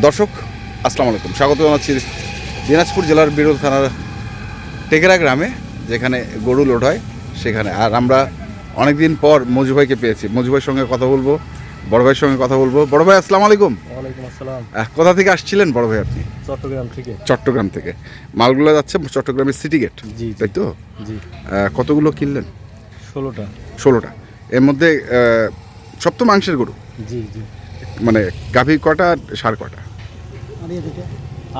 দর্শক আসসালামু আলাইকুম। স্বাগত জানাচ্ছি দিনাজপুর জেলার বিরল থানার টেকেরা গ্রামে যেখানে গরু লোড হয় সেখানে। আর আমরা অনেকদিন পর মজু ভাইকে পেয়েছি। মজু ভাইয়ের সঙ্গে কথা বলব বড় ভাইয়ের সঙ্গে কথা বলব। বড় ভাই আসসালামু আলাইকুম। আসসালাম। কোথা থেকে আসছিলেন বড় ভাই আপনি? চট্টগ্রাম থেকে। চট্টগ্রাম থেকে। মালগুলো যাচ্ছে চট্টগ্রামের সিটি গেট। তাই তো? জি। কতগুলো কিনলেন? ষোলোটা। ষোলোটা। এর মধ্যে সব তো মাংসের গরু। জি জি। মানে গাভী কটা আর ষাঁড় কটা?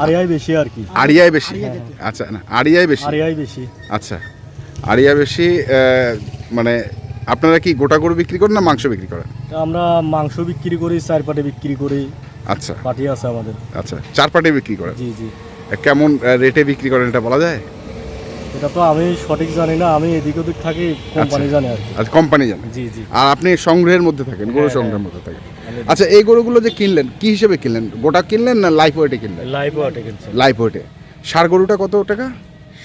আরিয়াই বেশি আর কি। আড়িয়ায় বেশি? আচ্ছা না আড়িয়ায় বেশি? আরিয়াই বেশি। আচ্ছা আড়িয়া বেশি মানে আপনারা কি গোটা গরু বিক্রি করেন না মাংস বিক্রি করেন? তা আমরা মাংস বিক্রি করি চার পাটে বিক্রি করি। আচ্ছা। পাটি আছে আমাদের। আচ্ছা চার পাটে বিক্রি করেন? জি জি। কেমন রেটে বিক্রি করেন এটা বলা যায়? এটা তো আমি সঠিক জানি না আমি এদিক ওদিক থাকি কোম্পানি জানে আর কি। আচ্ছা কোম্পানি জানে। জি জি। আর আপনি সংগ্রহের মধ্যে থাকেন গরু হ্যাঁ, সংগ্রহের হ্যাঁ। মধ্যে থাকেন। আচ্ছা এই গরুগুলো যে কিনলেন কি হিসেবে কিনলেন? গোটা কিনলেন না লাইফ ওয়েটে কিনলেন? লাইভ ওয়াটে কিনছে। লাইফ ওয়েটে সার গরুটা কত টাকা?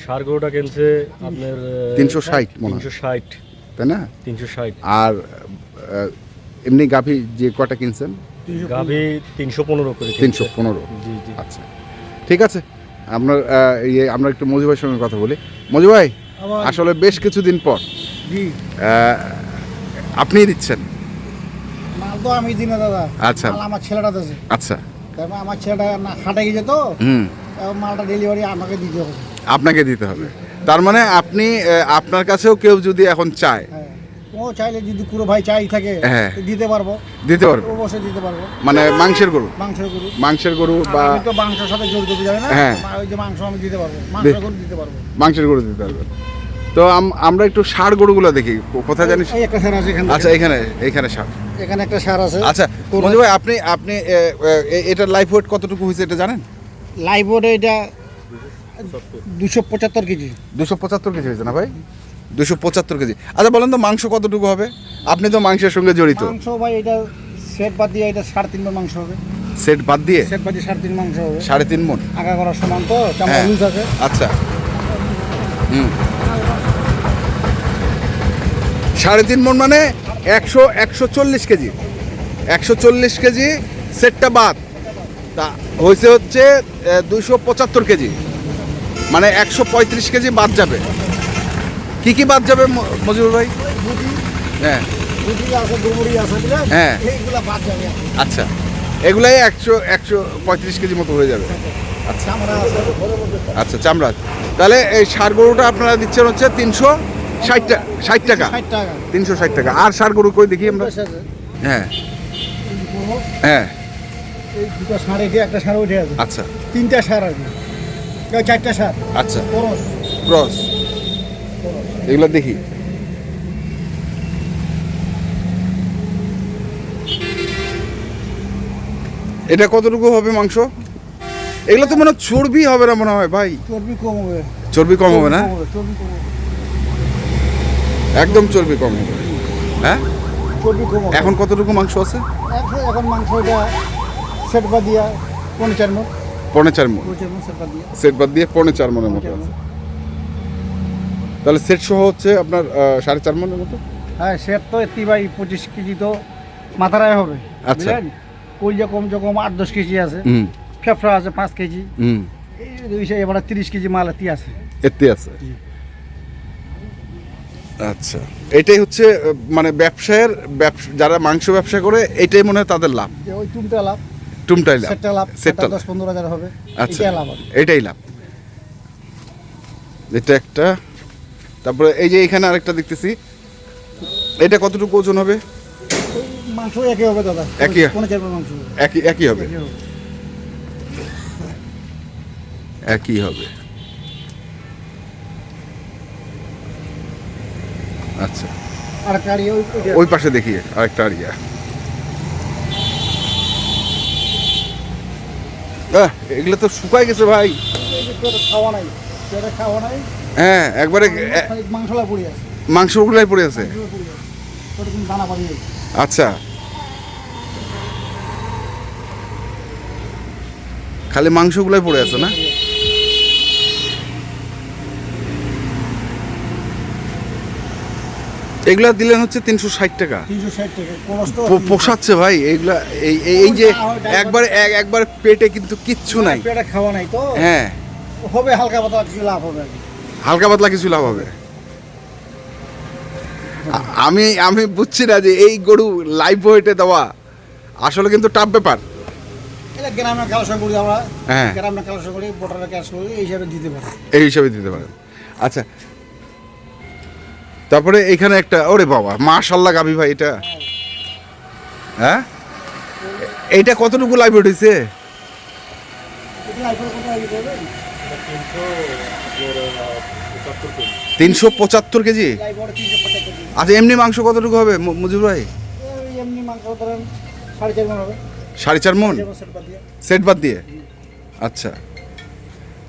সার গরুটা কিনছে আপনার 360 মনে হয়। তিনশো ষাট। তাই না? তিনশো ষাট। আর আহ, এমনি গাভী যে কটা কিনছেন? গাভি তিনশো পনেরো করে কিনছে। তিনশো পনেরো। জি জি। আচ্ছা। ঠিক আছে। আপনার ইয়ে আমরা একটু মজু ভাইয়ের সঙ্গে কথা বলি। মজু ভাই আসলে বেশ কিছুদিন পর আপনিই দিচ্ছেন? মাল তো আমি দিই না দাদা। আচ্ছা। আমার ছেলেটা আচ্ছা। তারপর আমার ছেলেটা না হাটে গেছে তো হুম। তারপর মালটা ডেলিভারি আমাকে দিতে হবে। আপনাকে দিতে হবে। তার মানে আপনি আপনার কাছেও কেউ যদি এখন চায় ও চাইলে যদি পুরো ভাই চাই থাকে হ্যাঁ। দিতে পারব। দিতে পারবে। অবশ্যই দিতে পারব। মানে মাংসের গরু? মাংসের গরু। মাংসের গরু বা আমি তো মাংসের সাথে জড়িত যাবে না। হ্যাঁ। ওই যে মাংস আমি দিতে পারব। মাংসের গরু দিতে পারব। মাংসের গরু দিতে পারবে। তো আম- আমরা একটু ষাড় গরুগুলো দেখি। কো- কোথায় জানিস? এই একটা সার আছে এখানে আচ্ছা এখানে এখানে ষাড় এখানে একটা সার আছে। আচ্ছা মঞ্জু ভাই আপনি আপনি এ, এ, এটার লাইফ ওয়েট কতটুকু হয়েছে এটা জানেন? লাইভ বোর্ডে এটা দুশো পঁচাত্তর কেজি। দুশো পঁচাত্তর কেজি হয়েছে না ভাই? দুশো পঁচাত্তর কেজি। আচ্ছা বলেন তো মাংস কতটুকু হবে? আপনি তো মাংসের সঙ্গে জড়িত। মাংস ভাই এটা সেট বাদ দিয়ে এটা সাড়ে তিন মাংস হবে। সেট বাদ দিয়ে? সেট বাদ দিয়ে সাড়ে তিন মাংস হবে। সাড়ে তিন মন আগা করার সমান তো চামড়া হ্যাঁ। লুজ আছে। আচ্ছা। হুম। সাড়ে তিন মন মানে একশো একশো চল্লিশ কেজি। একশো চল্লিশ কেজি সেটটা বাদ। তা হয়েছে হচ্ছে দুশো পঁচাত্তর কেজি। মানে একশো পঁয়ত্রিশ কেজি বাদ যাবে। কি কি বাদ যাবে ম- মজিবুর ভাই? হ্যাঁ। হ্যাঁ। এইগুলা বাদ যাবে। আচ্ছা। এগুলাই একশো একশো পঁয়ত্রিশ কেজি মতো হয়ে যাবে। আচ্ছা। চামড়া আচ্ছা চামড়া। তাহলে এই সার গরুটা আপনারা দিচ্ছেন হচ্ছে তিনশো ষাট টাকা। ষাট টাকা। তিনশো ষাট টাকা। আর সার গরু কই দেখি আমরা? হ্যাঁ। হ্যাঁ। আচ্ছা। তিনটা সার আর চারটা সার। আচ্ছা। ক্রস। এগুলো দেখি। এটা কতটুকু হবে মাংস? এগুলো তো মনে চর্বি হবে না মনে হয় ভাই? চর্বি কম হবে। চর্বি কম হবে না? একদম চর্বি কম হবে। হ্যাঁ? চর্বি কম এখন কতটুকু মাংস আছে? এখন মাংস এটা সেট বাদ দিয়া পনেরো চার মন পৌনে চার মন পনেরো চার মন সেট বাদ দিয়া। সেট বাদ দিয়ে পৌনে চার মনের মতো আছে। তাহলে সেট সহ হচ্ছে আপনার সাড়ে চার মনের মতো? হ্যাঁ সেট তো এটি ভাই পঁচিশ কেজি তো মাথারায় হবে আচ্ছা। বুঝলেন? কইলে কম যে কম আট দশ কেজি আছে হুম। ফেফড়া আছে পাঁচ কেজি হুম। এই দুইশো এবার তিরিশ কেজি মাল এটি আছে। এতে আছে। আচ্ছা। এটাই হচ্ছে মানে ব্যবসায়ের ব্যবসা যারা মাংস ব্যবসা করে এটাই মনে হয় তাদের লাভ। ওই টুমটা লাভ। টুমটাই লাভ। সেটটা লাভ সেটটা দশ পনেরো হাজার হবে আচ্ছা। এটা লাভ। এটাই লাভ। এটা একটা তারপরে এই যে এখানে আরেকটা দেখতেছি। এটা কতটুকু ওজন হবে? মাংস একই হবে দাদা। একই? মাংস হবে। একই একই হবে? একই হবে। আচ্ছা। ওই পাশে দেখি আরেকটা আরিয়া। এগুলো তো শুকাই গেছে ভাই। খাওয়া নাই খাওয়া নাই? হ্যাঁ একবারে মাংসলা পড়ে আছে। মাংসগুলাই পড়ে আছে? আচ্ছা। খালি মাংসগুলাই পড়ে আছে না? এগুলা দিলেন হচ্ছে তিনশো ষাট টাকা। পোষাচ্ছে ভাই এইগুলা এই এই- যে একবার এক একবার পেটে কিন্তু কিচ্ছু নাই। পেটে খাওয়া নাই তো। হ্যাঁ। হবে হালকা পাতলা কিছু লাভ হবে আর কি। হালকা পাতলা কিছু লাভ হবে। আমি আমি বুঝছি না যে এই গরু লাইভ ওয়েটে দেওয়া আসলে কিন্তু টাফ ব্যাপার। এটা গ্রামে কালসা করি আমরা হ্যাঁ। গ্রামে কালসা করি বোটারে ক্যাশ করি এই হিসাবে দিতে পারি। এই হিসাবে দিতে পারেন। আচ্ছা তারপরে এখানে একটা ওরে বাবা মাশাল্লাহ গাভি ভাই এটা। হ্যাঁ? এইটা কতটুকু লাইভ উঠেছে তিনশো পঁচাত্তর কেজি? আচ্ছা এমনি মাংস কতটুকু হবে মুজিব ভাই? সাড়ে চার মন? সেট বাদ দিয়ে। আচ্ছা।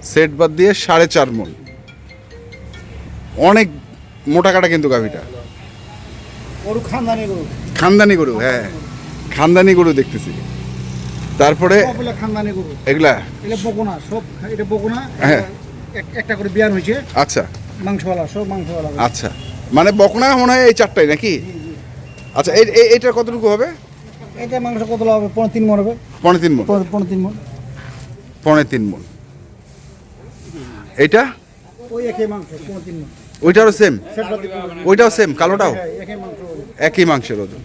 সেট বাদ দিয়ে সাড়ে চার মন। অনেক মোটা কাটা কিন্তু গাভিটা। খানদানি গরু হ্যাঁ। খানদানি গরু দেখতেছি। তারপরে খানদানি গরু। এগুলা? এটা বকুনা সব এটা বকুনা হ্যাঁ। এক- একটা করে বিয়ান হয়েছে। আচ্ছা। মাংসওয়ালা সব মাংসওয়ালা আচ্ছা। মানে বকনা মনে হয় এই চারটাই নাকি? আচ্ছা এই এইটার কতটুকু হবে? এটা মাংস কত হবে? পনেরো তিন মন হবে। পনেরো তিন মন পনেরো তিন মন পনেরো তিন মন এইটা ওই একই মাংস পনেরো তিন মন ওইটারও সেম। ওইটাও সেম কালোটাও? হ্যাঁ, একই মাংসের ওজন।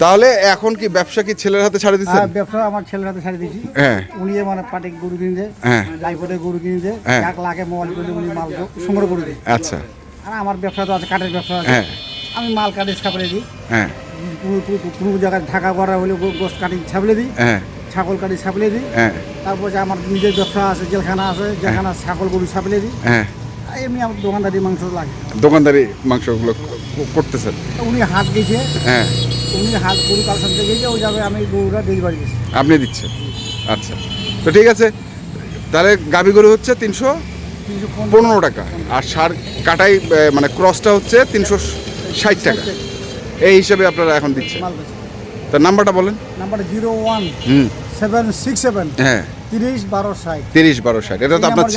তাহলে এখন কি ব্যবসা কি ছেলের হাতে ছাড়ে দিচ্ছেন? হ্যাঁ ব্যবসা আমার ছেলের হাতে ছাড়ি দিয়েছি। হ্যাঁ। উনি মানে পাটে গরু কিনে দেয় হ্যাঁ। লাইফোটে গরু কিনে দেয় হ্যাঁ। এক লাখে মোবাইল করে উনি মাল সংগ্রহ করে দেয়। আচ্ছা। আর আমার ব্যবসা তো আছে কাঠের ব্যবসা আছে। হ্যাঁ। আমি মাল কাটে ছাপড়ে দিই। হ্যাঁ। কোনো জায়গায় ঢাকা করা হলে গোস কাটি ছাপলে দিই। হ্যাঁ। ছাগল কাটি ছাপলে দিই। হ্যাঁ। তারপর যে আমার নিজের ব্যবসা আছে জেলখানা আছে জেলখানা ছাগল গরু ছাপলে দিই। হ্যাঁ। এমনি আমার দোকানদারি মাংস লাগে। দোকানদারি মাংসগুলো করতেছেন। উনি হাত গেছে হ্যাঁ। উনি হাত গরু থেকে ওই যাবে আমি গরুটা ডেলিভারি দিচ্ছি। আপনি দিচ্ছেন? আচ্ছা। তো ঠিক আছে তাহলে গাবি গরু হচ্ছে তিনশো পনেরো। টাকা আর সার কাটাই মানে ক্রসটা হচ্ছে তিনশো ষাট টাকা। এই হিসেবে আপনারা এখন দিচ্ছেন। তার নাম্বারটা বলেন। নাম্বারটা জিরো ওয়ান হুম। Seven six seven. হ্যাঁ। তিরিশ বারো ষাট। তিরিশ বারো ষাট। এটা তো আপনার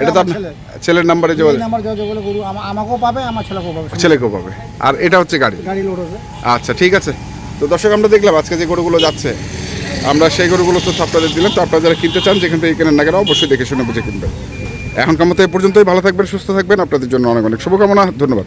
এটা তো আপনার ছেলের নাম্বারে এই নাম্বার যোগাযোগ করলে গরু আমা- আমাকেও পাবে আমার ছেলেকেও পাবে। ছেলেকেও পাবে। আর এটা হচ্ছে গাড়ি। গাড়ি লোড হবে। আচ্ছা ঠিক আছে। তো দর্শক আমরা দেখলাম আজকে যে গরুগুলো যাচ্ছে। আমরা সেই গরুগুলো তো আপনাদের দিলাম। তো আপনারা যারা কিনতে চান যেখান থেকে কেনেন না কেন অবশ্যই দেখে শুনে বুঝে কিনবেন। এখনকার মতো এ পর্যন্তই। ভালো থাকবেন সুস্থ থাকবেন। আপনাদের জন্য অনেক অনেক শুভকামনা। ধন্যবাদ।